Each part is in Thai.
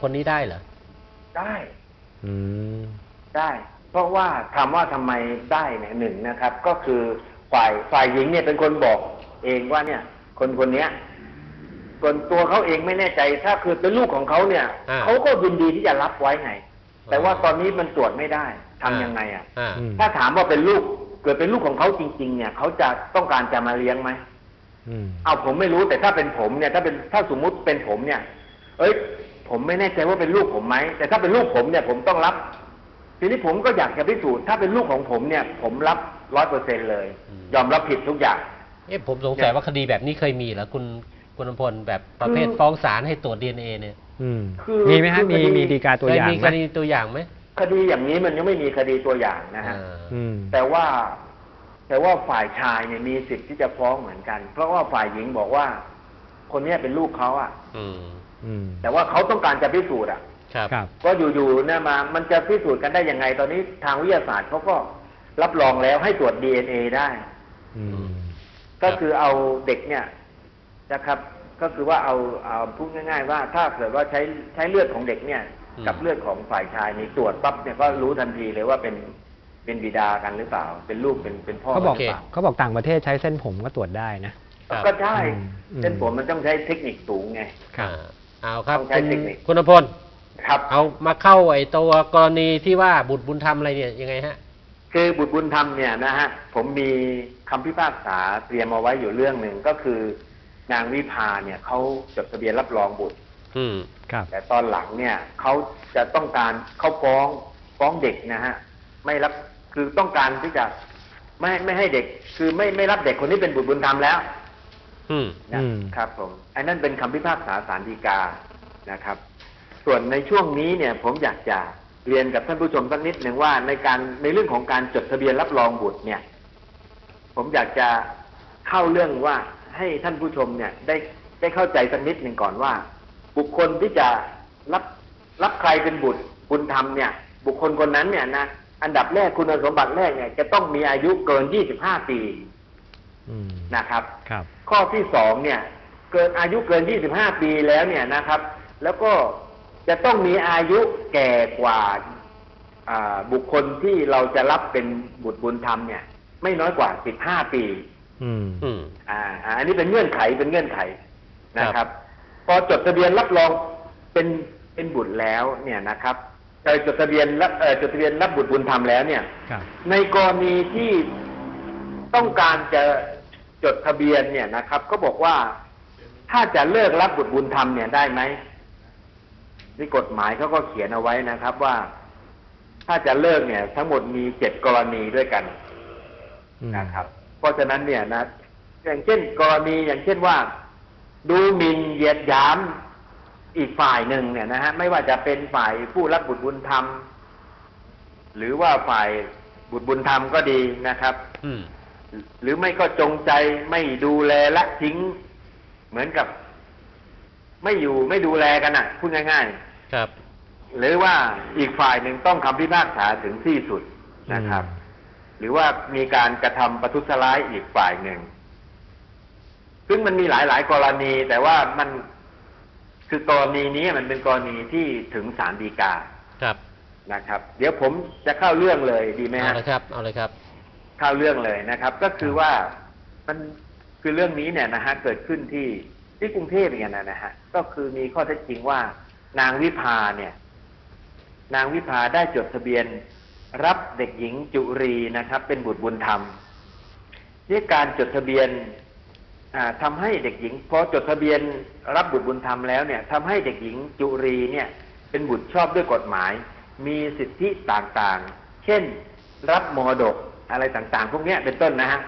คนนี้ได้เหรอ ได้ อืม ได้ เพราะว่าถามว่าทำไมได้เนี่ยหนึ่งนะครับ ก็คือฝ่ายฝ่ายหญิงเนี่ยเป็นคนบอก เองว่าเนี่ย คนคนเนี้ยส่วนตัวเขาเองไม่แน่ใจ ถ้าคือเป็นลูกของเขาเนี่ยอ่าเขาก็ยินดีที่จะรับไว้ไง แต่ว่าตอนนี้มันตรวจไม่ได้ทำยังไงอะอ่าอืมถ้าถามว่าเป็นลูก เกิดเป็นลูกของเขาจริง ๆ เนี่ยเขาจะต้องการจะมาเลี้ยงไหมอืมเอาผมไม่รู้แต่ถ้าเป็นผมเนี่ย ถ้าเป็นถ้าสมมุติเป็นผมเนี่ย เอ้ย ผมไม่แน่ใจว่าเป็นลูกผมไหมแต่ถ้าเป็นลูกผมเนี่ยผมต้องรับ ทีนี้ผมก็อยากจะพิสูจน์ถ้าเป็นลูกของผมเนี่ย ผมรับร้อยเปอร์เซ็นเลยอืมยอมรับผิดทุกอย่างเอ๊ะผมสงสัยว่าคดีแบบนี้เคยมีเหรอคุณคุณอำพลแบบประเภทคือฟ้องศาลให้ตรวจดีเอ็นเอเนี่ยอืมคือมีไหมฮะคือมีคดีมีดีกาตัวเคยอย่างมีไหคมดีตัวอย่างไหมคดีอย่างนี้มันยังไม่มีคดีตัวอย่างนะฮะอ่าอืมแต่ว่า แต่ว่าฝ่ายชายเนี่ยมีสิทธิ์ที่จะฟ้องเหมือนกัน เพราะว่าฝ่ายหญิงบอกว่า คนเนี้ยเป็นลูกเขาอะอืมอืม แต่ว่าเขาต้องการจะพิสูจน์อะครับครับก็อยู่ๆเนี่ยมา มันจะพิสูจน์กันได้ยังไง ตอนนี้ทางวิทยาศาสตร์เขาก็รับรองแล้วให้ตรวจ DNA ได้อืมก็คือเอาเด็กเนี่ยนะครับ ก็คือว่าเอาเอาพูดง่าย ๆ ว่าถ้าเกิดว่าใช้ใช้เลือดของเด็กเนี่ยอืมกับเลือดของฝ่ายชายนี่ตรวจปั๊บเนี่ยก็รู้ทันทีเลยว่าเป็นเป็นบิดากันหรือเปล่า เป็นลูกเป็นเป็นพ่อเขาบอกหรือเปล่าเขาบอกต่างประเทศใช้เส้นผมก็ตรวจได้นะครับก็ใช่อืมอืมเส้นผมมันต้องใช้เทคนิคสูงไงครับอ่า เอาครับต้องใช้คุณเทคนิค คุณอำพลครับ เอามาเข้าไอ้ตัวกรณีที่ว่าบุตรบุญธรรมอะไรเนี่ยยังไงฮะ คือบุตรบุญธรรมเนี่ยนะฮะผมมีคำพิพากษาเตรียมเอาไว้อยู่เรื่องหนึ่งก็คือนางวิภาเนี่ยเขาจดทะเบียนรับรองบุตร อืม ครับ แต่ตอนหลังเนี่ยเขาจะต้องการเขาฟ้องฟ้องเด็กนะฮะไม่รับคือต้องการที่จะไม่ไม่ให้เด็ก คือไม่ไม่รับเด็กคนนี้เป็นบุตรบุญธรรมแล้วอืม นะอืมครับผมอันนั้นเป็นคำพิพากษาศาลฎีกานะครับ ส่วนในช่วงนี้เนี่ยผมอยากจะเรียนกับท่านผู้ชมสักนิดหนึ่งว่าในการในเรื่องของการจดทะเบียนรับรองบุตรเนี่ย ผมอยากจะเข้าเรื่องว่าให้ท่านผู้ชมเนี่ยได้ได้เข้าใจสักนิดหนึ่งก่อนว่า บุคคลที่จะรับรับใครเป็นบุตรบุญธรรมเนี่ย บุคคลคนนั้นเนี่ยนะอันดับแรกคุณสมบัติแรกเนี่ย จะต้องมีอายุเกิน 25 ปีอืมนะครับ ครับ ข้อที่สองเนี่ย เกินอายุเกิน 25 ปีแล้วเนี่ยนะครับ แล้วก็จะต้องมีอายุแก่กว่าอ่าบุคคลที่เราจะรับเป็นบุตรบุญธรรมเนี่ย ไม่น้อยกว่า 15 ปี อืมอืมอ่าอ่า อันนี้เป็นเงื่อนไขเป็นเงื่อนไขนะคครัรับบพอจดทะเบียนรับรองเป็นเป็นบุตรแล้วเนี่ยนะครับเอ่อจดทะเบียนรับเอ่อจดทะเบียนรับบุตรบุญธรรมแล้วเนี่ยครับในกรณีที่ต้องการจะ จดทะเบียนเนี่ยนะครับ ก็บอกว่าถ้าจะเลิกรับบุตรบุญธรรมเนี่ยได้ไหมนี่กฎหมายเขาก็เขียนเอาไว้นะครับว่า ถ้าจะเลิกเนี่ย ทั้งหมดมีเจ็ดกรณีด้วยกันอืมนะครับ เพราะฉะนั้นเนี่ยนะอย่างเช่น กรณีอย่างเช่นว่า ดูหมิ่นเหยียดหยามอีกฝ่ายหนึ่งเนี่ยนะฮะไม่ว่าจะเป็นฝ่ายผู้รับบุตรบุญธรรม หรือว่าฝ่ายบุตรบุญธรรมก็ดีนะครับอืม หรือไม่ก็จงใจไม่ดูแลละทิ้ง เหมือนกับ ไม่อยู่ไม่ดูแลกันอะพูดง่ายครับๆหรือว่าอีกฝ่ายหนึ่งต้องคำพิพากษาถึงที่สุดนะครับ หรือว่ามีการกระทำประทุษร้ายอีกฝ่ายหนึ่งซึ่งมันมีหลายหลาย ๆ กรณี แต่ว่ามันคือกรณีนี้มันเป็นกรณีที่ถึงศาลฎีกาครับนะครับ เดี๋ยวผมจะเข้าเรื่องเลยดีไหมเอาฮะเลยครับเอาเลยครับ เข้าเรื่องเลยนะครับ ก็คือว่ามันคือเรื่องนี้เนี่ยนะฮะเกิดขึ้นที่ที่กรุงเทพอย่างนั้นนะฮะก็คือมีข้อเท็จจริงว่า นางวิภาเนี่ย นางวิภาได้จดทะเบียนรับเด็กหญิงจุรีนะครับ เป็นบุตรบุญธรรมด้วยการจดทะเบียนอ่าทำให้เด็กหญิงพอจดทะเบียนรับบุตรบุญธรรมแล้วเนี่ยทำให้เด็กหญิงจุรีเนี่ย เป็นบุตรชอบด้วยกฎหมาย มีสิทธิต่างๆ เช่น รับมรดก อะไรต่างๆ พวกเนี้ยเป็นต้นนะฮะ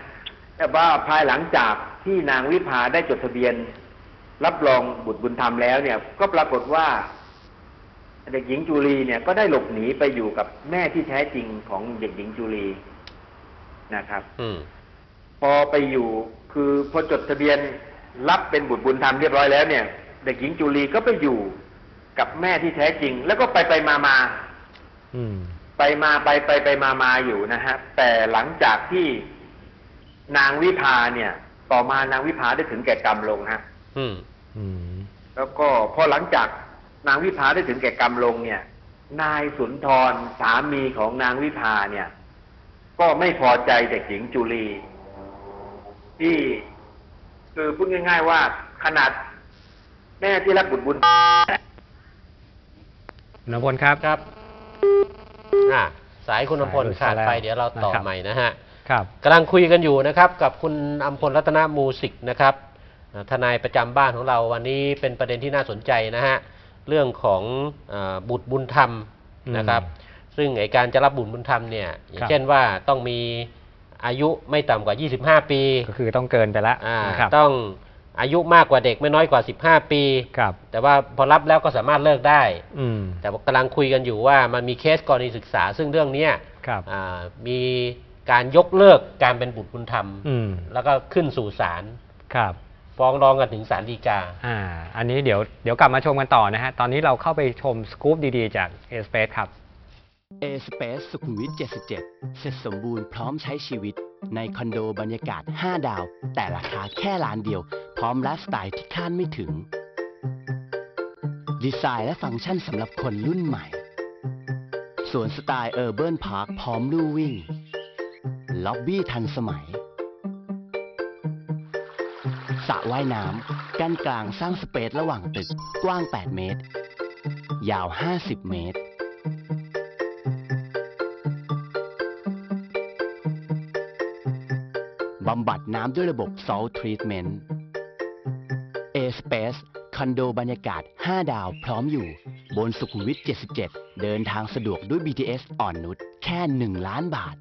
แต่ว่าภายหลังจากที่นางวิภาได้จดทะเบียน รับรองบุตรบุญธรรมแล้วเนี่ย ก็ปรากฏว่า เด็กหญิงจุลีเนี่ยก็ได้หลบหนีไปอยู่กับแม่ที่แท้จริงของเด็กหญิงจุลีนะครับ อืมพอไปอยู่คือพอจดทะเบียนรับเป็นบุตรบุญธรรมเรียบร้อยแล้วเนี่ย เด็กหญิงจุลีก็ไปอยู่กับแม่ที่แท้จริง แล้วก็ไปไปมามาอืม ไปมาไปไปไปมามาอยู่นะฮะแต่หลังจากที่นางวิภาเนี่ย ต่อมานางวิภาได้ถึงแก่กรรมลงฮะอืมอืมแล้วก็พอหลังจากนางวิภาได้ถึงแก่กรรมลงเนี่ย นายสุนทรสามีของนางวิภาเนี่ย ก็ไม่พอใจเด็กหญิงจุลีที่คือพูดง่าย ๆ ว่าขนาดแม่ที่รับบุตรบุญคุณอำพลครับครับ อ่าสายคุณอำพลสายหลุดขาดไปซะแล้วเดี๋ยวเราต่อนะครับใหม่นะฮะครับกำลังคุยกันอยู่นะครับกับคุณอำพลรัตนมูสิกนะครับอ่าทนายประจำบ้านของเราวันนี้เป็นประเด็นที่น่าสนใจนะฮะเรื่องของอาบุตรบุญธรรมนะครับ ซึ่งไอการจะรับบุตรบุญธรรมเนี่ยอย่างครับเช่นว่าต้องมีอายุไม่ต่ำกว่า 25 ปี ก็คือต้องเกินไปละอ่านะครับต้อง อายุมากกว่าเด็กไม่น้อยกว่า 15 ปี ครับ แต่ว่าพอรับแล้วก็สามารถเลิกได้ อืม แต่ว่ากำลังคุยกันอยู่ว่ามันมีเคสกรณีศึกษา ซึ่งเรื่องเนี้ยครับ อ่ามีการยกเลิกการเป็นบุตรบุญธรรม อืม แล้วก็ขึ้นสู่ศาลครับ ฟ้องร้องกันถึงศาลฎีกา อ่า อันนี้เดี๋ยวเดี๋ยวกลับมาชมกันต่อนะฮะ ตอนนี้เราเข้าไปชมสกู๊ปดีๆ จากเอสเปซครับ A Space สุขุมวิท 77 เสร็จสมบูรณ์พร้อมใช้ชีวิต ในคอนโดบรรยากาศ 5 ดาว แต่ราคาแค่ล้านเดียว พร้อมไลฟ์สไตล์ที่คาดไม่ถึง ดีไซน์และฟังก์ชันสำหรับคนรุ่นใหม่ สวนสไตล์เออร์เบิร์นพาร์คพร้อมลู่วิ่ง ล็อบบี้ทันสมัยสระว่ายน้ำกั้นกลางสร้างสเปซระหว่างตึกกว้าง 8 เมตร ยาว 50 เมตร บำบัดน้ำด้วยระบบ Salt Treatment Space คอนโดบรรยากาศ 5 ดาวพร้อมอยู่ บนสุขุมวิท 77 เดินทางสะดวกด้วย BTS อ่อนนุช แค่ 1 ล้านบาท